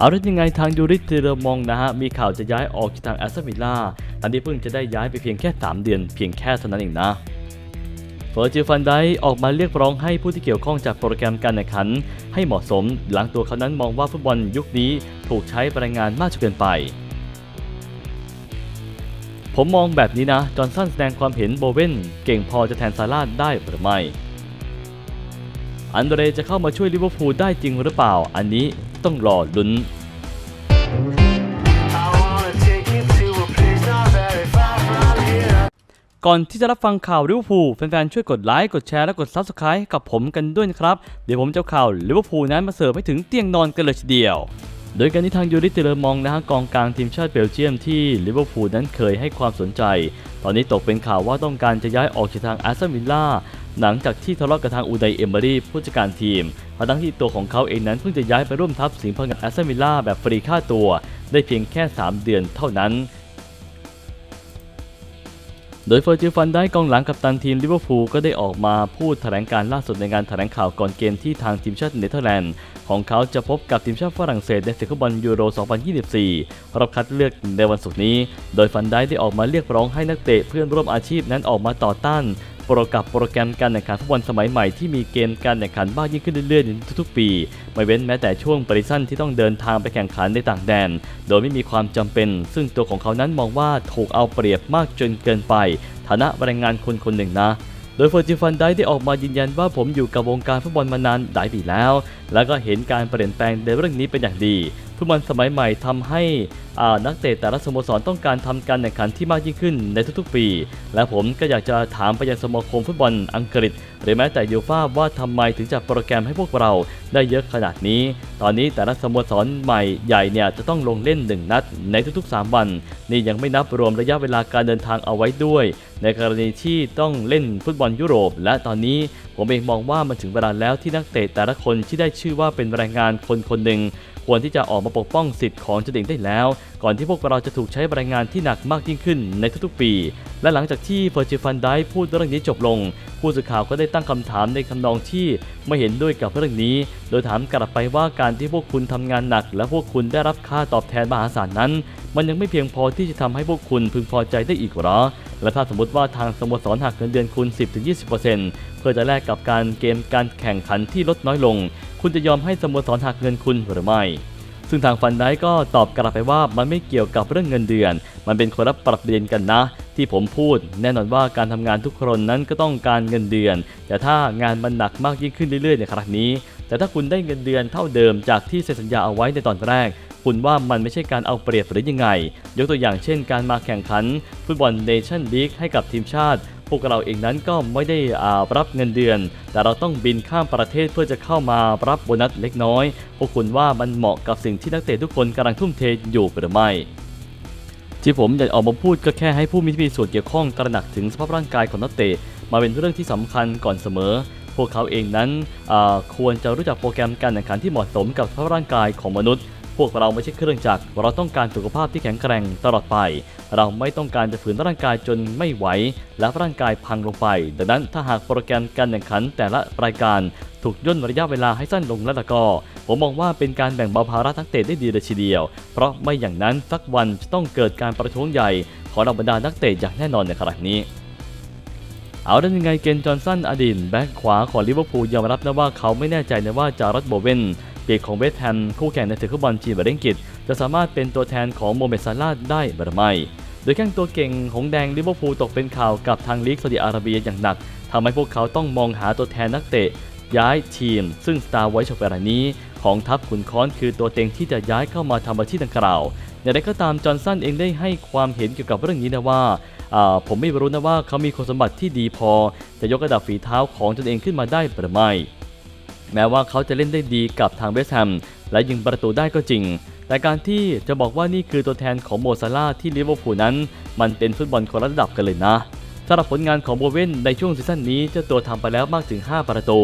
เอาเรื่องยังไงทางยูริเทเรมองนะฮะ มีข่าวจะย้ายออกจากทางแอสตันวิลล่าตอนนี้เพิ่งจะได้ย้ายไปเพียงแค่ 3 เดือนเพียงแค่เท่านั้นเองนะเฟอร์จิฟันไดออกมาเรียกร้องให้ผู้ที่เกี่ยวข้องจากโปรแกรมการแข่งขัน ให้เหมาะสม หลังตัวเขานั้นมองว่าฟุตบอลยุคนี้ถูกใช้แรงงานมากจนเกินไปผมมองแบบนี้นะ จอห์นสันแสดงความเห็นโบเวนเก่งพอจะแทนซาร่าได้หรือไม่ อันเดรจะเข้ามาช่วยลิเวอร์พูลได้จริงหรือเปล่า อันนี้ ต้องรอลุ้นก่อนที่จะรับฟังข่าวลิเวอร์พูลแฟนๆ ช่วยกดไลค์ กดแชร์ และกด Subscribe กับผมกันด้วยนะครับ เดี๋ยวผมจะเอาข่าวลิเวอร์พูลนั้นมาเสิร์ฟให้ถึงเตียงนอนกันเลยทีเดียว โดยการที่ทางยูริเตเลอร์มองนะฮะกองกลางทีมชาติเบลเยียมที่ลิเวอร์พูลนั้นเคยให้ความสนใจ ตอนนี้ตกเป็นข่าวว่าต้องการจะย้ายออกจากทางอาร์เซนวิลล่า หลังจากที่ทะเลาะกับทางอูไดเอมเบอรี่ผู้จัดการทีมทั้งที่ตัวของเขาเองนั้นเพิ่งจะย้ายไปร่วมทัพสิงห์พันกับอสเซนวิลล่าแบบฟรีค่าตัว ได้เพียงแค่ 3 เดือนเท่านั้น โดยเฟอร์จิฟันได้กองหลังกับตันทีมลิเวอร์พูลก็ได้ออกมาพูดแถลงการล่าสุดในงานแถลงข่าวก่อนเกมที่ทางทีมชาติเนเธอร์แลนด์ ของเขาจะพบกับทีมชาติฝรั่งเศสในศึกฟุตบอลยูโร 2024 รอบคัดเลือกในวันศุกร์นี้ โดยฟันได้ได้ออกมาเรียกร้องให้นักเตะเพื่อนร่วมอาชีพนั้นออกมาต่อต้านโปรกับโปรแกรมการแข่งขันฟุตบอลสมัยใหม่ที่มีเกมการแข่งขันมากยิ่งขึ้นเรื่อยๆในทุกๆ ปี ไม่เว้นแม้แต่ช่วงปริสั้นที่ต้องเดินทางไปแข่งขันในต่างแดน โดยไม่มีความจำเป็น ซึ่งตัวของเขานั้นมองว่าถูกเอาเปรียบมากจนเกินไป ฐานะแรงงานคนคนหนึ่งนะ โดยเฟอร์จิฟันได้ได้ออกมายืนยันว่าผมอยู่กับวงการฟุตบอลมานานหลายปีแล้ว แล้วก็เห็นการเปลี่ยนแปลงในเรื่องนี้เป็นอย่างดีฟุตบอลสมัยใหม่ทำให้ นักเตะแต่ละสโมสรต้องการทำการแข่งขันที่มากยิ่งขึ้นในทุกๆปี และผมก็อยากจะถามไปยังสมาคมฟุตบอลอังกฤษ หรือแม้แต่ยูฟ่าว่าทำไมถึงจะโปรแกรมให้พวกเราได้เยอะขนาดนี้ ตอนนี้แต่ละสโมสรใหม่ใหญ่เนี่ยจะต้องลงเล่น 1 นัดในทุกๆ 3 วัน นี่ยังไม่นับรวมระยะเวลาการเดินทางเอาไว้ด้วย ในกรณีที่ต้องเล่นฟุตบอลยุโรป และตอนนี้ผมเองมองว่ามันถึงเวลาแล้วที่นักเตะแต่ละคนที่ได้ชื่อว่าเป็นแรงงานคนคนหนึ่งควรที่จะออกมาปกป้องสิทธิ์ของตัวเองได้แล้วก่อนที่พวกเราจะถูกใช้แรงงานที่หนักมากยิ่งขึ้นในทุกๆปี และหลังจากที่เฟอร์จิฟันได้พูดเรื่องนี้จบลง ผู้สื่อข่าวก็ได้ตั้งคำถามในคำนองที่ไม่เห็นด้วยกับเรื่องนี้ โดยถามกลับไปว่าการที่พวกคุณทำงานหนัก และพวกคุณได้รับค่าตอบแทนมหาศาลนั้น มันยังไม่เพียงพอที่จะทำให้พวกคุณพึงพอใจได้อีกหรอ และถ้าสมมติว่าทางสโมสรหักเงินเดือนคุณ 10-20%เพื่อจะแลกกับการเกมการแข่งขันที่ลดน้อยลง คุณจะยอมให้สโมสรหักเงินคุณหรือไม่ ซึ่งทางฟันได้ก็ตอบกลับไปว่ามันไม่เกี่ยวกับเรื่องเงินเดือน มันเป็นคนละประเด็นกันนะ ที่ผมพูด แน่นอนว่าการทำงานทุกคนนั้นก็ต้องการเงินเดือน แต่ถ้างานมันหนักมากยิ่งขึ้นเรื่อยๆในครั้งนี้ แต่ถ้าคุณได้เงินเดือนเท่าเดิมจากที่เซ็นสัญญาเอาไว้ในตอนแรก คุณว่ามันไม่ใช่การเอาเปรียบหรือยังไง ยกตัวอย่างเช่น การมาแข่งขันฟุตบอลเนชั่นลีกให้กับทีมชาติ พวกเราเองนั้นก็ไม่ได้อ่ารับเงินเดือน แต่เราต้องบินข้ามประเทศเพื่อจะเข้ามารับโบนัสเล็กน้อย พวกคุณว่ามันเหมาะกับสิ่งที่นักเตะทุกคนกำลังทุ่มเทอยู่หรือไม่ที่ผมอยากออกมาพูดก็แค่ให้ผู้มีที่มีส่วนเกี่ยวข้องตระหนักถึงสภาพร่างกายของนักเตะมาเป็นเรื่องที่สำคัญก่อนเสมอ พวกเขาเองนั้นควรจะรู้จักโปรแกรมการแข่งขันที่เหมาะสมกับสภาพร่างกายของมนุษย์ พวกเราไม่ใช่เครื่องจักร เราต้องการสุขภาพที่แข็งแกร่งตลอดไป เราไม่ต้องการจะฝืนร่างกายจนไม่ไหว และร่างกายพังลงไป ดังนั้นถ้าหากโปรแกรมการแข่งขันแต่ละรายการถูกย่นระยะเวลาให้สั้นลงแล้วล่ะก็ ผมมองว่าเป็นการแบ่งเบาภาระนักเตะได้ดีเลยทีเดียว เพราะไม่อย่างนั้นสักวันจะต้องเกิดการประท้วงใหญ่ของเราบรรดานักเตะอย่างแน่นอนในครั้งนี้เอาได้ยังไงเกนจอห์นสันอดีตแบ็คขวาของลิเวอร์พูลยอมรับนะว่าเขาไม่แน่ใจนะว่าจารัตโบเวน ปีกของเวสต์แฮมคู่แข่งในศึกฟุตบอลทีมบาเรนกิตจะสามารถเป็นตัวแทนของโมเมดซาลาห์ได้หรือไม่โดยแข้งตัวเก่งของแดงลิเวอร์พูลตกเป็นข่าวกับทางลีกซาอุดิอาระเบียอย่างหนักทำให้พวกเขาต้องมองหาตัวแทนนักเตะ ย้ายทีม ซึ่งสตาร์ไวท์ชเปรานี้ ของทัพขุนค้อนคือตัวเต็งที่จะย้ายเข้ามาทำอาชีพดังกล่าวอย่างไรก็ตามจอห์นสันเองได้ให้ความเห็นเกี่ยวกับเรื่องนี้นะว่าอ่าผมไม่รู้นะว่าเขามีคุณสมบัติที่ดีพอ จะยกระดับฝีเท้าของตนเองขึ้นมาได้หรือไม่ แม้ว่าเขาจะเล่นได้ดีกับทางเวสต์แฮมและยิงประตูได้ก็จริง แต่การที่จะบอกว่านี่คือตัวแทนของโมซาลาที่ลิเวอร์พูลนั้น มันเป็นฟุตบอลคนละระดับกันเลยนะสำหรับผลงานของโบเวนในช่วงซีซั่นนี้เจ้าตัวทำไปแล้วมากถึง 5 ประตู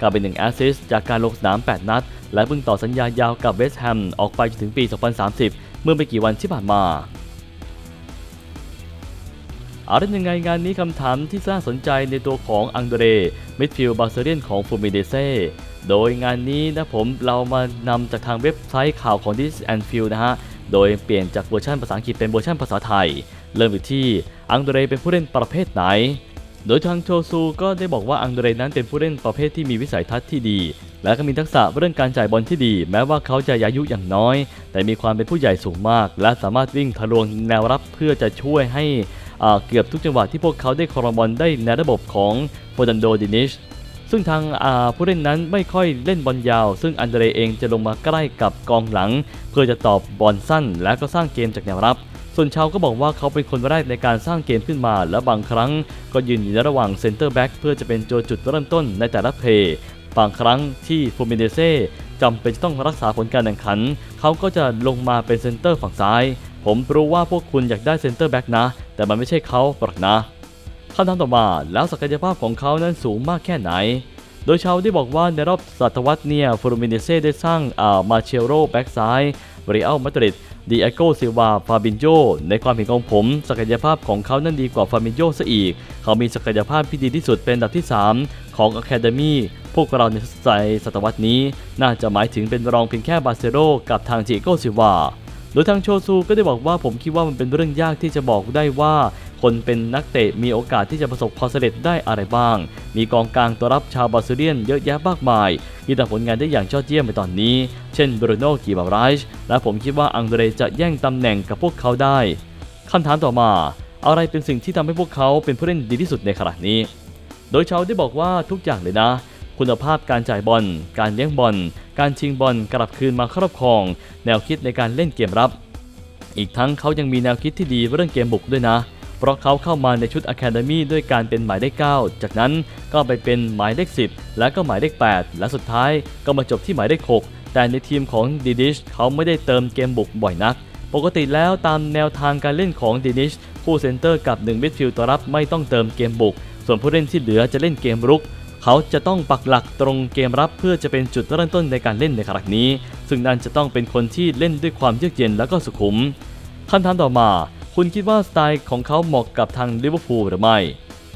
กับเป็นหนึ่งแอสซิสต์จากการลงสนาม 8 นัด และเพิ่งต่อสัญญายาวกับเวสต์แฮมออกไปจนถึงปี 2030 เมื่อไม่กี่วันที่ผ่านมาอาได้ยังไงงานนี้คำถามที่น่าสนใจในตัวของอังเดรมิดฟิลด์บาเซเรียนของฟูมิเดเซ โดยงานนี้นะผมเรามานำจากทางเว็บไซต์ข่าวของ This and f i e l นะฮะ โดยเปลี่ยนจากเวอร์ชันภาษาอังกฤษเป็นเวอร์ชันภาษาไทย เริ่มอยู่ที่อังเดรเป็นผู้เล่นประเภทไหน โดยทางโชซูก็ได้บอกว่าอังเดรนั้นเป็นผู้เล่นประเภทที่มีวิสัยทัศน์ที่ดี และก็มีทักษะเรื่องการจ่ายบอลที่ดี แม้ว่าเขาจะอายุอย่างน้อย แต่มีความเป็นผู้ใหญ่สูงมาก และสามารถวิ่งทะลวงแนวรับเพื่อจะช่วยให้เกือบทุกจังหวะที่พวกเขาได้ครองบอลได้ในระบบของโฟดันโดดินิช ซึ่งทางผู้เล่นนั้นไม่ค่อยเล่นบอลยาว ซึ่งอันเดรเองจะลงมาใกล้กับกองหลัง เพื่อจะตอบบอลสั้น และก็สร้างเกมจากแนวรับ ส่วนชาวก็บอกว่าเขาเป็นคนแรกในการสร้างเกมขึ้นมา และบางครั้งก็ยืนอยู่ในระหว่างเซนเตอร์แบ็กเพื่อจะเป็นตัวจุดเริ่มต้นในแต่ละเพย์บางครั้งที่ฟูมิเนเซ่จำเป็นจะต้องรักษาผลการแข่งขัน เขาก็จะลงมาเป็นเซนเตอร์ฝั่งซ้าย ผมรู้ว่าพวกคุณอยากได้เซนเตอร์แบ็กนะ แต่มันไม่ใช่เขาหรอกนะ คำถามต่อมาแล้วศักยภาพของเขานั้นสูงมากแค่ไหน โดยชาวได้บอกว่าในรอบศตวรรษเนี่ยฟูมิเนเซ่ได้สร้างอ่ามาเชโรแบ็กซ้ายเรียลมาดริดดีเอโกซิวาฟาบินโยในความเห็นของผม ศักยภาพของเขานั้นดีกว่าฟาบินโยซะอีก เขามีศักยภาพที่ดีที่สุดเป็นอันดับที่ 3 ของ Academy พวกเราในใจศตวรรษนี้ น่าจะหมายถึงเป็นรองเพียงแค่บาเซโรกับทางจิโกซิวาโดยทางโชซูก็ได้บอกว่าผมคิดว่ามันเป็นเรื่องยากที่จะบอกได้ว่า คนเป็นนักเตะมีโอกาสที่จะประสบความสำเร็จได้อะไรบ้าง มีกองกลางตัวรับชาวบราซิเลียนเยอะแยะมากมายที่ทำผลงานได้อย่างยอดเยี่ยมในตอนนี้ เช่นบรูโน่กีบาไรช์และผมคิดว่าอังเดรจะแย่งตำแหน่งกับพวกเขาได้คำถามต่อมา อะไรเป็นสิ่งที่ทำให้พวกเขาเป็นผู้เล่นดีที่สุดในขณะนี้ โดยชาวได้บอกว่าทุกอย่างเลยนะคุณภาพการจ่ายบอล การเลี้ยงบอล การชิงบอลกลับคืนมาครอบครอง แนวคิดในการเล่นเกมรับ อีกทั้งเขายังมีแนวคิดที่ดีเรื่องเกมบุกด้วยนะ เพราะเขาเข้ามาในชุด Academy ด้วยการเป็นหมายเลข 9 จากนั้นก็ไปเป็นหมายเลข 10 และก็หมายเลข 8 และสุดท้ายก็มาจบที่หมายเลข 6 แต่ในทีมของดิดิชเขาไม่ได้เติมเกมบุกบ่อยนัก ปกติแล้วตามแนวทางการเล่นของดินิชผู้เซนเตอร์กับ1มิดฟิลด์ตัวรับไม่ต้องเติมเกมบุก ส่วนผู้เล่นที่เหลือจะเล่นเกมรุกเขาจะต้องปักหลักตรงเกมรับเพื่อจะเป็นจุดเริ่มต้นในการเล่นในครั้งนี้ ซึ่งนั่นจะต้องเป็นคนที่เล่นด้วยความเยือกเย็นและก็สุขุมคำถามต่อมา คุณคิดว่าสไตล์ของเขาเหมาะกับทางลิเวอร์พูลหรือไม่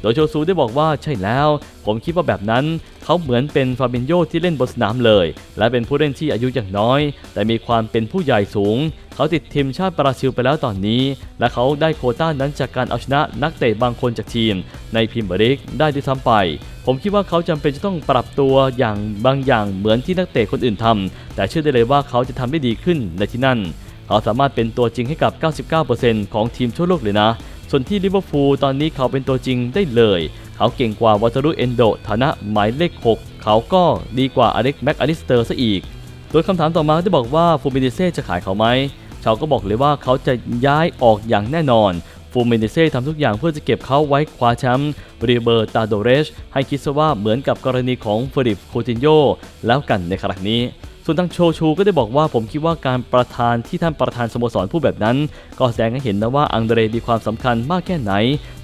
โดยโชซูได้บอกว่าใช่แล้ว ผมคิดว่าแบบนั้น เขาเหมือนเป็นฟาบินโยที่เล่นบนสนามเลย และเป็นผู้เล่นที่อายุอย่างน้อย แต่มีความเป็นผู้ใหญ่สูง เขาติดทีมชาติบราซิลไปแล้วตอนนี้ และเขาได้โคต้านั้นจากการเอาชนะนักเตะบางคนจากทีม ในพรีเมียร์ลีกได้ด้วยซ้ำไป ผมคิดว่าเขาจำเป็นจะต้องปรับตัวอย่างบางอย่างเหมือนที่นักเตะคนอื่นทำแต่เชื่อได้เลยว่าเขาจะทำได้ดีขึ้นในที่นั่น เขาสามารถเป็นตัวจริงให้กับ 99%ของทีมทั่วโลกเลยนะ ส่วนที่ลิเวอร์พูลตอนนี้เขาเป็นตัวจริงได้เลย เขาเก่งกว่าวัตารุเอนโดฐานะหมายเลข 6 เขาก็ดีกว่าอเล็กแม็กอลิสเตอร์ซะอีก โดยคำถามต่อมาได้บอกว่าฟูมิเนเซ่จะขายเขาไหมชาวก็บอกเลยว่าเขาจะย้ายออกอย่างแน่นอนฟูมิเนเซ่ทำทุกอย่างเพื่อจะเก็บเขาไว้คว้าแชมป์ริเบอร์ตาโดเรช ให้คิดซะว่าเหมือนกับกรณีของเฟริปโคตินโยแล้วกันในครั้งนี้ ส่วนทางโชชูก็ได้บอกว่าผมคิดว่าการประธานที่ท่านประธานสโมสรพูดแบบนั้น ก็แสดงให้เห็นนะว่าอังเดรมีความสำคัญมากแค่ไหน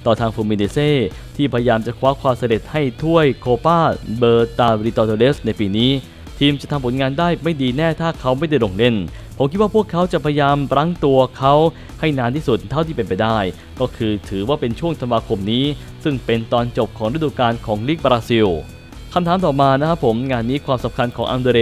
ต่อทางฟูมิเนเซ่ที่พยายามจะคว้าความสำเร็จให้ถ้วยโคปาเบอร์ตาริตอโดเรสในปีนี้ ทีมจะทำผลงานได้ไม่ดีแน่ถ้าเขาไม่ได้ลงเล่น ผมคิดว่าพวกเขาจะพยายามรั้งตัวเขาให้นานที่สุดเท่าที่เป็นไปได้ ก็คือถือว่าเป็นช่วงธันวาคมนี้ ซึ่งเป็นตอนจบของฤดูกาลของลีกบราซิลคำถามต่อมานะครับผมงานนี้ความสำคัญของอังเดเร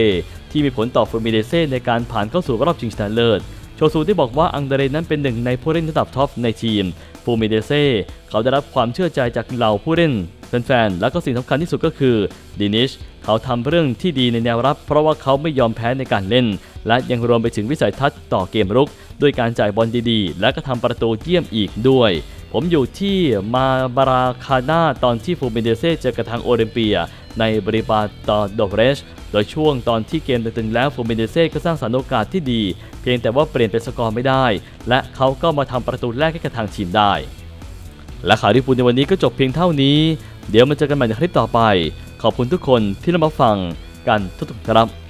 ที่มีผลต่อฟูมิเดเซ่ในการผ่านเข้าสู่รอบชิงชนะเลิศ โชซูได้บอกว่าอังเดเรนั้นเป็นหนึ่งในผู้เล่นระดับท็อปในทีมฟูมิเดเซ่เขาได้รับความเชื่อใจจากเหล่าผู้เล่นแฟนๆ แล้วก็สิ่งสำคัญที่สุดก็คือดินิชเขาทำเรื่องที่ดีในแนวรับ เพราะว่าเขาไม่ยอมแพ้ในการเล่น และยังรวมไปถึงวิสัยทัศน์ต่อเกมรุก ด้วยการจ่ายบอลดีๆ และก็ทำประตูเยี่ยมอีกด้วย ผมอยู่ที่มาบาราคาน่าตอนที่ฟูมิเดเซ่เจอกับทางโอลิมเปีย ในบริบาตอโดเรช โดยช่วงตอนที่เกมตึงๆแล้วฟูมิเดเซ่ก็สร้างสรรค์โอกาสที่ดี เพียงแต่ว่าเปลี่ยนเป็นสกอร์ไม่ได้ และเขาก็มาทำประตูแรกให้กับทางทีมได้ และข่าวที่พูดในวันนี้ก็จบเพียงเท่านี้ เดี๋ยวมาเจอกันใหม่ในคลิปต่อไป ขอบคุณทุกคนที่รับมาฟังกันทุกๆครับ